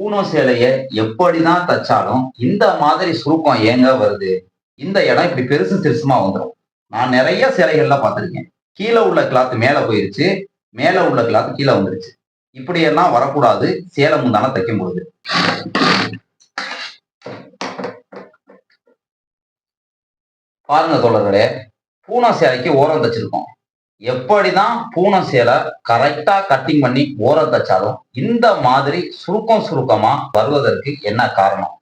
பூனோ சேலைய எப்படிதான் தச்சாலும் இந்த மாதிரி சுருக்கம் ஏங்க வருது? இந்த இடம் இப்படி பெருசு சிறுசுமா வந்துடும் நான் நிறைய சேலைகள்ல பார்த்திருக்கேன். கீழே உள்ள கிளாத் மேல போயிருச்சு. மேல உள்ள கிளாத் கீழே வந்துருச்சு. இப்படியெல்லாம் வரக்கூடாது. சேலை முந்தான தைக்கும் பொழுது பாருங்க தோழர்களே பூனோ சேலைக்கு ஓரம் தச்சிருக்கோம். எப்படிதான் பூனம் சேலை கரெக்டா கட்டிங் பண்ணி ஓரம் தச்சாலும் இந்த மாதிரி சுருக்கம் சுருக்கமா வருவதற்கு என்ன காரணம்?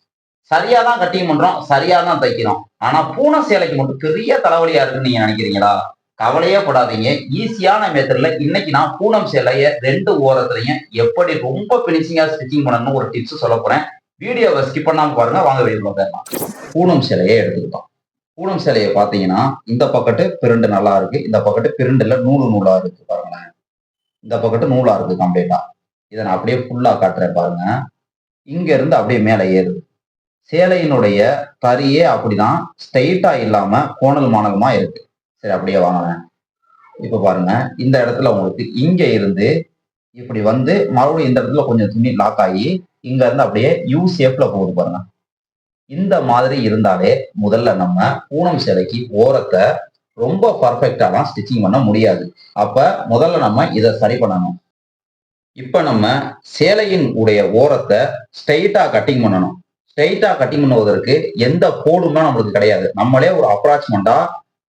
சரியா தான் கட்டிங் பண்றோம் சரியா தான் தைக்கிறோம். ஆனா பூனை சேலைக்கு மட்டும் பெரிய தலைவலியா இருக்குன்னு நீங்க நினைக்கிறீங்களா? கவலையே படாதீங்க. ஈஸியான மெத்தட்ல இன்னைக்கு நான் பூனம் சேலைய ரெண்டு ஓரத்துலையும் எப்படி ரொம்ப பினிஷிங்கா ஸ்டிச்சிங் பண்ணணும்னு ஒரு டிப்ஸ் சொல்ல போறேன். வீடியோவை ஸ்கிப் பண்ணாம பாருங்க வாங்க வீடியோ பூனம் சேலையை எடுத்துக்கிட்டோம். பூனம் சேலையை பார்த்தீங்கன்னா இந்த பக்கத்து பிரிண்டு நல்லா இருக்கு இந்த பக்கத்து பிரிண்டுல நூலு நூலா இருக்கு பாருங்களேன். இந்த பக்கத்து நூலா இருக்கு கம்ப்ளீட்டா இதை நான் அப்படியே ஃபுல்லா காட்டுறேன் பாருங்க. இங்க இருந்து அப்படியே மேலே ஏறுது. சேலையினுடைய தறியே அப்படிதான் ஸ்ட்ரெயிட்டா இல்லாம கோணல் மாணகமா இருக்கு. சரி அப்படியே வாங்கினேன் இப்ப பாருங்க இந்த இடத்துல உங்களுக்கு இங்க இருந்து இப்படி வந்து மறுபடியும் இந்த இடத்துல கொஞ்சம் துணி லாக் ஆகி இங்க இருந்து அப்படியே யூ ஷேப்ல போகுது பாருங்க. இந்த மாதிரி இருந்தாலே முதல்ல நம்ம பூனம் சேலைக்கு ஓரத்தை ரொம்ப பர்ஃபெக்டாலாம் ஸ்டிச்சிங் பண்ண முடியாது. அப்ப முதல்ல நம்ம இதை சரி பண்ணணும். இப்ப நம்ம சேலையின் உடைய ஓரத்தை ஸ்ட்ரெயிட்டாக கட்டிங் பண்ணணும். ஸ்ட்ரெயிட்டாக கட்டிங் பண்ணுவதற்கு எந்த கோடுமே நம்மளுக்கு கிடையாது. நம்மளே ஒரு அப்ராச்மெண்டா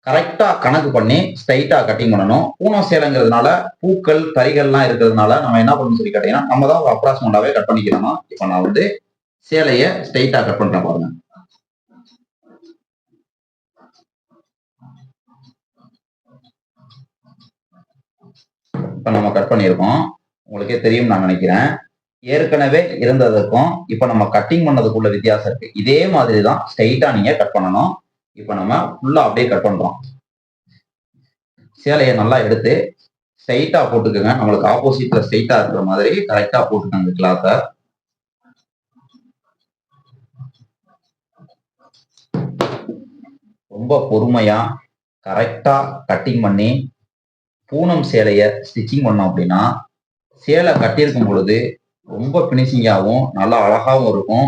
கரெக்டா கணக்கு பண்ணி ஸ்ட்ரைட்டா கட்டிங் பண்ணணும். பூனம் சேலைங்கிறதுனால பூக்கள் தறிகள்லாம் இருக்கிறதுனால நம்ம என்ன பண்ணணும் சொல்லி கேட்டீங்கன்னா நம்ம தான் ஒரு அப்ராச்மெண்டாவே கட் பண்ணிக்கணும் இப்போ நான் வந்து சேலையை ஸ்ட்ரைட்டா கட் பண்ணுறேன் பாருங்க. இப்போ நம்ம கட் பண்ணியிருக்கோம். உங்களுக்கே தெரியும் நான் நினைக்கிறேன். ஏற்கனவே இருந்ததுக்கும் இப்போ நம்ம கட்டிங் பண்ணதுக்குள்ள வித்தியாசம் இருக்கு. இதே மாதிரி தான் ஸ்ட்ரைட்டா நீங்க கட் பண்ணணும். இப்போ நம்ம ஃபுல்லா அப்படியே கட் பண்றோம். சேலையை நல்லா எடுத்து ஸ்ட்ரைட்டா போட்டுக்கோங்க. நம்மளுக்கு ஆப்போசிட்ல ஸ்ட்ரைட்டா இருக்கிற மாதிரி கரெக்டா போட்டுக்கோங்க கிளாத்தை ரொம்ப பொறுமையா கரெக்டா கட்டிங் பண்ணி பூனம் சேலைய ஸ்டிச்சிங் பண்ணோம் அப்படின்னா சேலை கட்டியிருக்கும் பொழுது ரொம்ப பினிஷிங்காகவும் நல்லா அழகாகவும் இருக்கும்.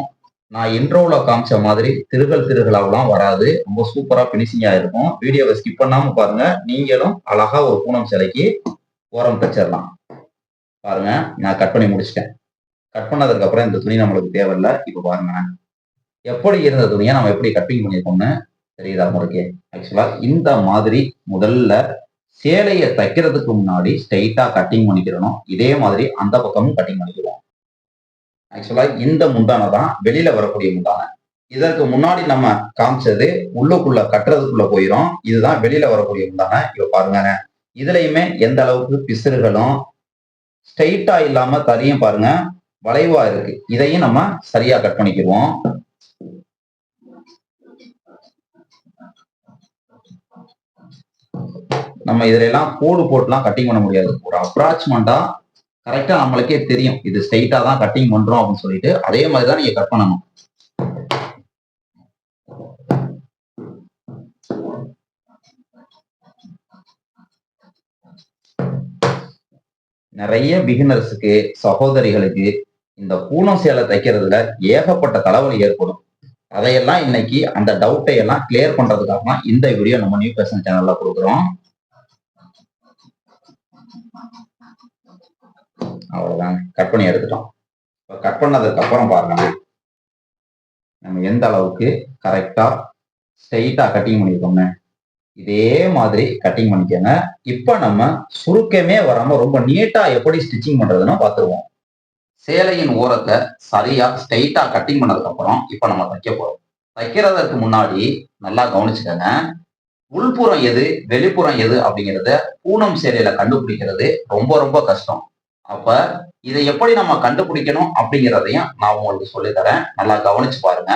நான் இன்ட்ரோவில் காமிச்ச மாதிரி திருகல் திருகலாவெல்லாம் வராது. ரொம்ப சூப்பராக பினிஷிங்காக இருக்கும். வீடியோவை ஸ்கிப் பண்ணாமல் பாருங்க. நீங்களும் அழகாக ஒரு பூனம் சிலைக்கு ஓரம் தச்சிடலாம் பாருங்க நான் கட் பண்ணி முடிச்சிட்டேன். கட் பண்ணதுக்கப்புறம் இந்த துணி நம்மளுக்கு தேவையில்லை. இப்போ பாருங்க. எப்படி இருந்த துணியை நம்ம எப்படி கட்டிங் பண்ணியிருக்கோம்னு தெரியுதா உங்களுக்கு? ஆக்சுவலாக இந்த மாதிரி முதல்ல சேலையை தைக்கிறதுக்கு முன்னாடி ஸ்ட்ரைட்டா கட்டிங் பண்ணிக்கிறணும். இதே மாதிரி அந்த பக்கமும் கட்டிங் பண்ணிக்கிறோம். ஆக்சுவலா இந்த முந்தானை தான் வெளியில வரக்கூடிய முந்தானை. இதற்கு முன்னாடி நம்ம காமிச்சது உள்ளுக்குள்ள கட்டுறதுக்குள்ள போயிடும் இதுதான் வெளியில வரக்கூடிய முந்தானை. இப்போ பாருங்க. இதுலயுமே எந்த அளவுக்கு பிசுறுகளும் ஸ்ட்ரைட்டா இல்லாம தரையும் பாருங்க. வளைவா இருக்கு. இதையும் நம்ம சரியா கட் பண்ணிக்கிடுவோம். நம்ம இதுல எல்லாம் கோடு போட்டுலாம் கட்டிங் பண்ண முடியாது. ஒரு அப்ராச்மெண்டா கரெக்டா நம்மளுக்கே தெரியும். இது ஸ்ட்ரைட்டா தான் கட்டிங் பண்றோம் அப்படின்னு சொல்லிட்டு அதே மாதிரி தான் நீங்க கட் பண்ணணும். நிறைய பிகினர்ஸுக்கு சகோதரிகளுக்கு இந்த பூனம் சேலை தைக்கிறதுல ஏகப்பட்ட தலைவலி ஏற்படும். அதையெல்லாம் இன்னைக்கு அந்த டவுட்டை எல்லாம் கிளியர் பண்றதுக்காக தான் இந்த வீடியோ நம்ம நியூ பேஷன் சேனல்ல கொடுக்குறோம். அவ்வளவுதான். கட் பண்ணி எடுத்துட்டோம். கட் பண்ணதுக்கு அப்புறம் பாருங்க. நம்ம எந்த அளவுக்கு கரெக்டா ஸ்ட்ரைட்டா கட்டிங் பண்ணிருக்கோம்னு இதே மாதிரி கட்டிங் பண்ணிக்கோங்க. இப்ப நம்ம சுருக்கமே வராம ரொம்ப நீட்டா எப்படி ஸ்டிச்சிங் பண்றதுன்னு பார்த்துருவோம் சேலையின் ஓரத்தை சரியா ஸ்ட்ரைட்டா கட்டிங் பண்ணதுக்கு அப்புறம் இப்ப நம்ம தைக்க போறோம். தைக்கிறதுக்கு முன்னாடி நல்லா கவனிச்சுக்கோங்க. உள்புறம் எது வெளிப்புறம் எது அப்படிங்கிறத பூனம் சேலையில கண்டுபிடிக்கிறது ரொம்ப ரொம்ப கஷ்டம். அப்ப இதை எப்படி நம்ம கண்டுபிடிக்கணும் அப்படிங்கிறதையும் நான் உங்களுக்கு சொல்லி தரேன் நல்லா கவனிச்சு பாருங்க.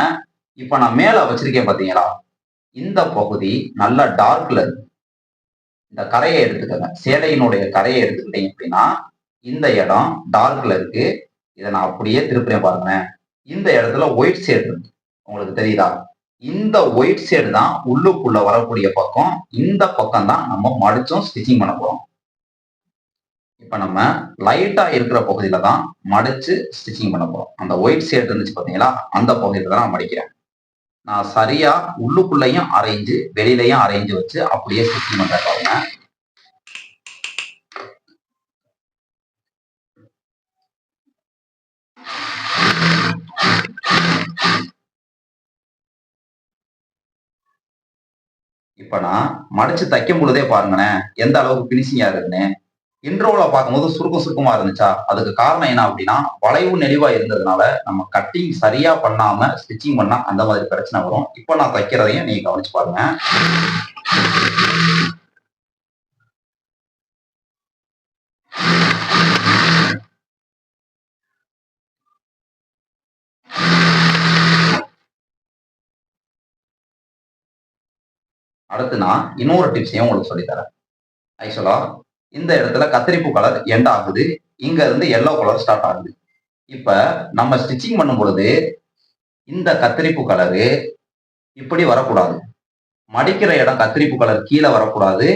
இப்ப நான் மேல வச்சிருக்கேன் பாத்தீங்களா? இந்த பகுதி நல்லா டார்க்ல இருக்கு. இந்த கரையை எடுத்துக்கோங்க. சேலையினுடைய கரையை எடுத்துக்கிட்டீங்க அப்படின்னா இந்த இடம் டார்க்ல இருக்கு. இதை நான் அப்படியே திருப்புறேன் பாருங்க இந்த இடத்துல ஒயிட் ஷேட் இருக்கு. உங்களுக்கு தெரியுதா? இந்த ஒயிட் ஷேடு தான் உள்ளுக்குள்ள வரக்கூடிய பக்கம் இந்த பக்கம் தான் நம்ம மடிச்சும் ஸ்டிச்சிங் பண்ண போறோம். இப்ப நம்ம லைட்டா இருக்கிற பகுதியில தான் மடிச்சு ஸ்டிச்சிங் பண்ண போறோம். அந்த ஒயிட் ஷேட் இருந்துச்சு பாத்தீங்களா அந்த பகுதியில தான் நான் மடிக்கிறேன். நான் சரியா உள்ளுக்குள்ளேயும் அரைஞ்சு வெளியிலையும் அரைஞ்சு வச்சு அப்படியே ஸ்டிச்சிங் பண்றேன் பாருங்க. இப்ப நான் மடிச்சு தைக்கும் பொழுதே பாருங்களேன் எந்த அளவுக்கு பினிஷிங்கா இருக்குன்னு. இன்ட்ரோல பார்க்கும்போது சுருக்கம் சுருக்கமா இருந்துச்சா? அதுக்கு காரணம் என்ன அப்படின்னா வளைவு நெளிவா இருந்ததுனால நம்ம கட்டிங் சரியா பண்ணாம ஸ்டிச்சிங் பண்ணா அந்த மாதிரி பிரச்சனை வரும். இப்போ நான் தைக்கிறதையும் நீங்க கவனிச்சு பாருங்க. அடுத்து நான் இன்னொரு டிப்ஸையும் உங்களுக்கு சொல்லித்தரேன். ஆக்சுவலா இந்த இடத்துல கத்திரிப்பு கலர் எண்ட் ஆகுது. இங்க இருந்து எல்லோ கலர் ஸ்டார்ட் ஆகுது. இப்ப நம்ம ஸ்டிச்சிங் பண்ணும் பொழுது இந்த கத்திரிப்பு கலரு இப்படி வரக்கூடாது. மடிக்கிற இடம் கத்திரிப்பு கலர் கீழே வரக்கூடாது.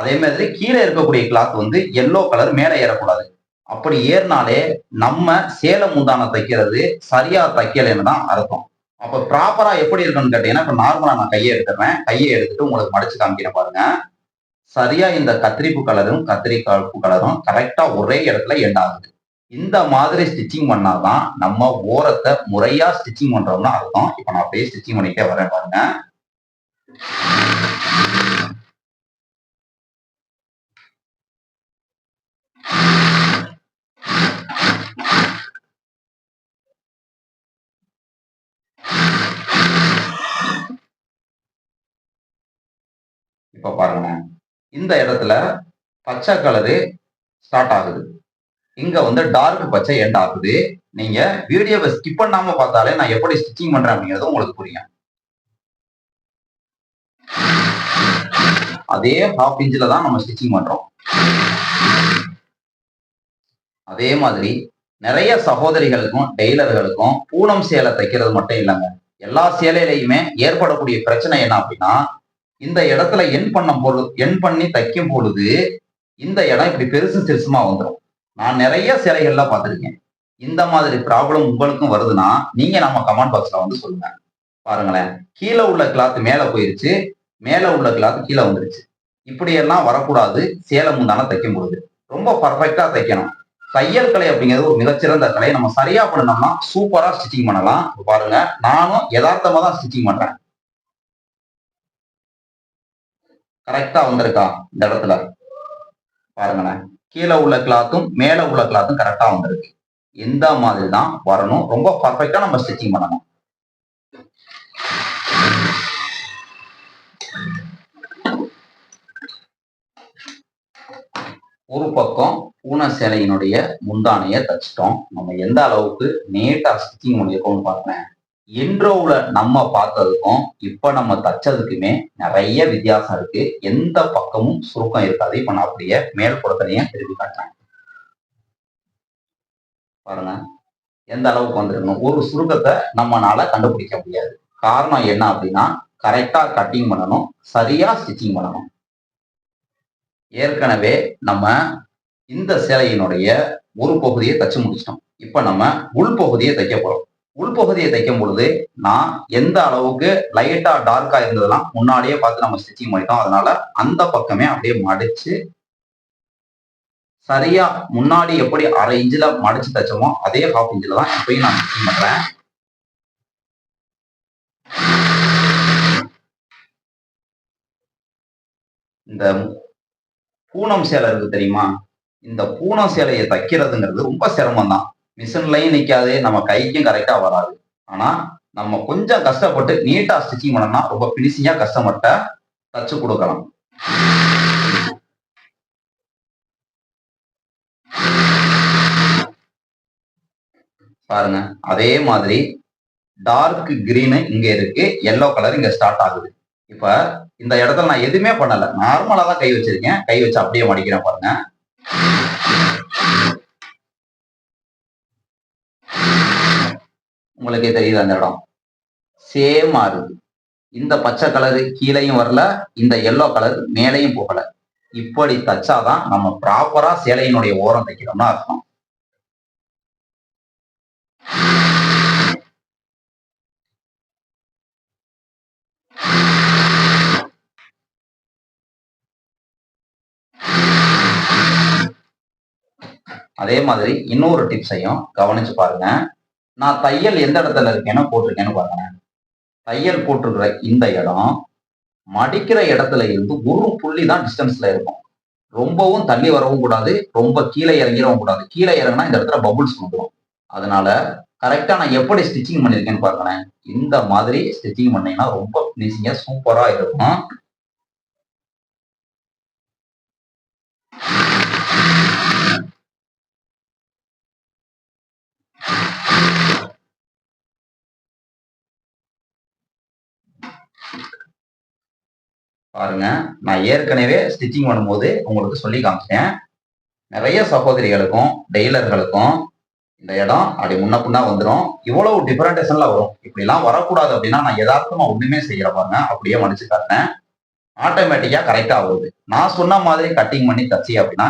அதே மாதிரி கீழே இருக்கக்கூடிய கிளாத் வந்து எல்லோ கலர் மேலே ஏறக்கூடாது. அப்படி ஏறினாலே நம்ம சேலை முந்தான தைக்கிறது சரியா தைக்கலைன்னு தான் அர்த்தம். அப்ப ப்ராப்பரா எப்படி இருக்குன்னு கேட்டீங்கன்னா இப்ப நார்மலா நான் கையை எடுத்துறேன் கையை எடுத்துட்டு உங்களுக்கு மடிச்சு காமிக்கிறேன் பாருங்க. சரியா இந்த கத்திரிப்பு கலரும் கத்திரிக்காய்ப்பு கலரும் கரெக்டா ஒரே இடத்துல எண்ட் ஆகுது. இந்த மாதிரி ஸ்டிச்சிங் பண்ணாதான் நம்ம ஓரத்தை முறையா ஸ்டிச்சிங் பண்றோம்னு அர்த்தம். இப்ப நான் அப்படியே ஸ்டிச்சிங் பண்ணிட்டே வரேன் பாருங்க. இப்ப பாருங்க. இந்த இடத்துல பச்சை கலரு ஸ்டார்ட் ஆகுது. இங்க வந்து டார்க் பச்சை எண்ட் ஆகுது. நீங்க வீடியோவை ஸ்கிப் பண்ணாம பார்த்தாலே நான் எப்படி ஸ்டிச்சிங் பண்றேன் அப்படிங்கிறது உங்களுக்கு புரியும். அதே ஹாஃப் இன்ச்சில் தான் நம்ம ஸ்டிச்சிங் பண்றோம். அதே மாதிரி நிறைய சகோதரிகளுக்கும் டெய்லர்களுக்கும் பூனம் சேலை தைக்கிறது மட்டும் இல்லைங்க. எல்லா சேலையிலையுமே ஏற்படக்கூடிய பிரச்சனை என்ன அப்படின்னா இந்த இடத்துல என் பண்ண பொழுது என் பண்ணி தைக்கும் பொழுது இந்த இடம் இப்படி பெருசு சிறுசுமா வந்துடும் நான் நிறைய சிலைகள்லாம் பார்த்துருக்கேன். இந்த மாதிரி ப்ராப்ளம் உங்களுக்கும் வருதுன்னா நீங்க நம்ம கமெண்ட் பாக்ஸ்ல வந்து சொல்லுங்க. பாருங்களேன். கீழே உள்ள கிளாத் மேலே போயிருச்சு. மேலே உள்ள கிளாத் கீழே வந்துருச்சு. இப்படியெல்லாம் வரக்கூடாது. சேலை முந்தான தைக்கும் பொழுது. ரொம்ப பர்ஃபெக்டா தைக்கணும். தையல் கலை அப்படிங்கிறது ஒரு மிகச்சிறந்த கலை. நம்ம சரியா பண்ணோம்னா சூப்பரா ஸ்டிச்சிங் பண்ணலாம். பாருங்க. நானும் யதார்த்தமா தான் ஸ்டிச்சிங் பண்றேன். கரெக்டா வந்திருக்கா இந்த இடத்துல? பாருங்களேன். கீழே உள்ள கிளாத்தும் மேல உள்ள கிளாத்தும் கரெக்டா வந்திருக்கு. இந்த மாதிரி தான் வரணும். ரொம்ப பர்ஃபெக்டா நம்ம ஸ்டிச்சிங் பண்ணணும். ஒரு பக்கம் பூனை சேலையினுடைய முந்தானைய தச்சிட்டோம். நம்ம எந்த அளவுக்கு நேட்டா ஸ்டிச்சிங் பண்ணியிருக்கோம்னு பாருங்க இன்ட்ரோவில் நம்ம பார்த்ததுக்கும் இப்போ நம்ம தச்சதுக்குமே நிறைய வித்தியாசம் இருக்கு. எந்த பக்கமும் சுருக்கம் இருக்காது. இப்போ நான் அப்படியே மேல் புறத்தனையும் திருப்பி காட்டுறேன். பாருங்க. எந்த அளவுக்கு வந்துருக்கணும்? ஒரு சுருக்கத்தை நம்மளால கண்டுபிடிக்க முடியாது. காரணம் என்ன அப்படின்னா கரெக்டா கட்டிங் பண்ணணும். சரியா ஸ்டிச்சிங் பண்ணணும். ஏற்கனவே நம்ம இந்த சேலையினுடைய ஒரு பகுதியை தச்சு முடிச்சிட்டோம். இப்போ நம்ம உள் பகுதியை தைக்க போறோம். உள்பகுதியை தைக்கும் பொழுது நான் எந்த அளவுக்கு லைட்டா டார்க்கா இருந்ததெல்லாம் முன்னாடியே பார்த்து நம்ம ஸ்டிச்சிங் பண்ணிட்டோம். அதனால அந்த பக்கமே அப்படியே மடிச்சு சரியா முன்னாடி எப்படி அரை இன்ச்சில் மடிச்சு தைச்சோமோ அதே ஹாஃப் இன்ச்சில் தான் இப்பயும் நான் ஸ்டிச்சிங் பண்றேன். இந்த பூனம் சேலை இருக்கு தெரியுமா? இந்த பூனம் சேலையை தைக்கிறதுங்கிறது ரொம்ப சிரமம் தான் மிஷின்லையும் நிற்காது நம்ம கைக்கும் கரெக்டாக வராது. ஆனால் நம்ம கொஞ்சம் கஷ்டப்பட்டு நீட்டாக ஸ்டிச்சிங் பண்ணோம்னா ரொம்ப ஃபினிஷிங்காக கஸ்டமர்கிட்ட தச்சு கொடுக்கலாம். பாருங்க அதே மாதிரி டார்க் கிரீனு இங்க இருக்கு எல்லோ கலர் இங்க ஸ்டார்ட் ஆகுது. இப்ப இந்த இடத்துல நான் எதுவுமே பண்ணல. நார்மலா தான் கை வச்சிருக்கேன். கை வச்சு அப்படியே மடிக்கிறேன் பாருங்க. உங்களுக்கே தெரியுது அந்த இடம். சேம் இருக்கு இந்த பச்சை கலரு கீழையும் வரல இந்த எல்லோ கலர் மேலையும் போகல. இப்படி தச்சாதான் நம்ம ப்ராப்பரா சேலையினுடைய ஓரம் தைக்கிறோம்னா அர்த்தம். அதே மாதிரி இன்னொரு டிப்ஸையும் கவனிச்சு பாருங்க. நான் தையல் எந்த இடத்துல இருக்கேன்னு போட்டிருக்கேன்னு பாருங்க. தையல் போட்டிருக்கிற இந்த இடம் மடிக்கிற இடத்துல இருந்து ஒரு புள்ளி தான் டிஸ்டன்ஸ்ல இருக்கும். ரொம்பவும் தள்ளி வரவும் கூடாது ரொம்ப கீழே இறங்கிடவும் கூடாது. கீழே இறங்கினா இந்த இடத்துல பபுள்ஸ் வந்துடும் அதனால கரெக்டா நான் எப்படி ஸ்டிச்சிங் பண்ணிருக்கேன்னு பாருங்களேன். இந்த மாதிரி ஸ்டிச்சிங் பண்ணீங்கன்னா ரொம்ப ஃபினிஷிங்கா சூப்பரா இருக்கும். பாருங்க. நான் ஏற்கனவே ஸ்டிச்சிங் பண்ணும்போது உங்களுக்கு சொல்லி காமிச்சேன் நிறைய சகோதரிகளுக்கும் டெய்லர்களுக்கும் இந்த இடம் அப்படி முன்ன பின்னா வந்துடும் இவ்வளவு டிஃபரண்டேஷன்ல வரும். இப்படிலாம் வரக்கூடாது அப்படின்னா நான் யதார்த்தமா ஒண்ணுமே செய்யற பாருங்க. அப்படியே மடிச்சு காட்டினேன் ஆட்டோமேட்டிக்கா கரெக்டா வருது. நான் சொன்ன மாதிரி கட்டிங் பண்ணி தச்சு அப்படின்னா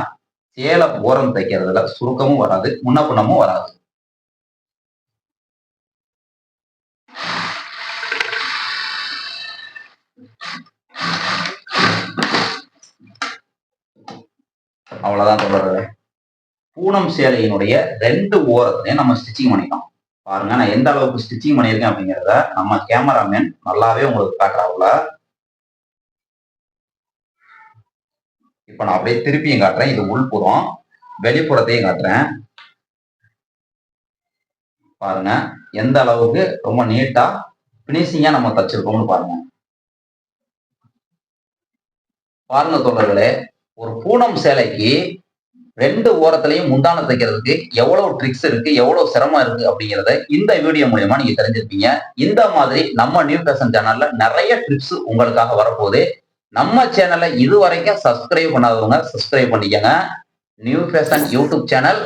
சேலை ஓரம் தைக்கிறதுல சுருக்கமும் வராது முன்ன பின்னமும் வராது. அவ்வளவுதான் தொடர்றது பூனம் சேலையினுடைய ரெண்டு ஓரத்தையும் நம்ம ஸ்டிச்சிங் பண்ணிக்கலாம். பாருங்க நான் எந்த அளவுக்கு ஸ்டிச்சிங் பண்ணியிருக்கேன் அப்படிங்கிறத நம்ம கேமராமேன் நல்லாவே உங்களுக்கு காட்டுறாப்புல. இப்ப நான் அப்படியே திருப்பியும் காட்டுறேன். இது உள்புறம் வெளிப்புறத்தையும் காட்டுறேன். பாருங்க எந்த அளவுக்கு ரொம்ப நீட்டா பினிஷிங்கா நம்ம தச்சிருக்கோம்னு பாருங்க. பாருங்க தோழர்களே ஒரு பூனம் சேலைக்கு ரெண்டு ஓரத்திலையும் முந்தானம் தைக்கிறதுக்கு எவ்வளவு ட்ரிக்ஸ் இருக்கு எவ்வளவு சிரமம் இருக்கு அப்படிங்கிறத இந்த வீடியோ மூலயமா நீங்க தெரிஞ்சிருப்பீங்க. இந்த மாதிரி நம்ம நியூ ஃபேஷன் சேனல்ல நிறைய ட்ரிப்ஸ் உங்களுக்காக வரப்போகுது. நம்ம சேனலை இது வரைக்கும் சப்ஸ்கிரைப் பண்ணாதவங்க சப்ஸ்கிரைப் பண்ணிக்கங்க. New fashion YouTube channel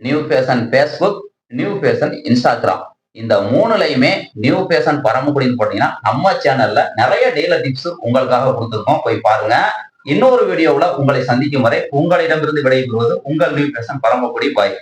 new fashion Facebook new fashion Instagram இந்த மூணுலையுமே நியூ ஃபேஷன் பரமக்குடின்னு போட்டீங்கன்னா நம்ம சேனல்ல நிறைய டெய்லர் டிப்ஸ் உங்களுக்காக கொடுத்துருக்கோம். போய் பாருங்க. இன்னொரு வீடியோவில் உங்களை சந்திக்கும் வரை உங்களிடமிருந்து விடைபெறுவது உங்கள் நியூ ஃபேஷன் பரமக்குடி பாய்.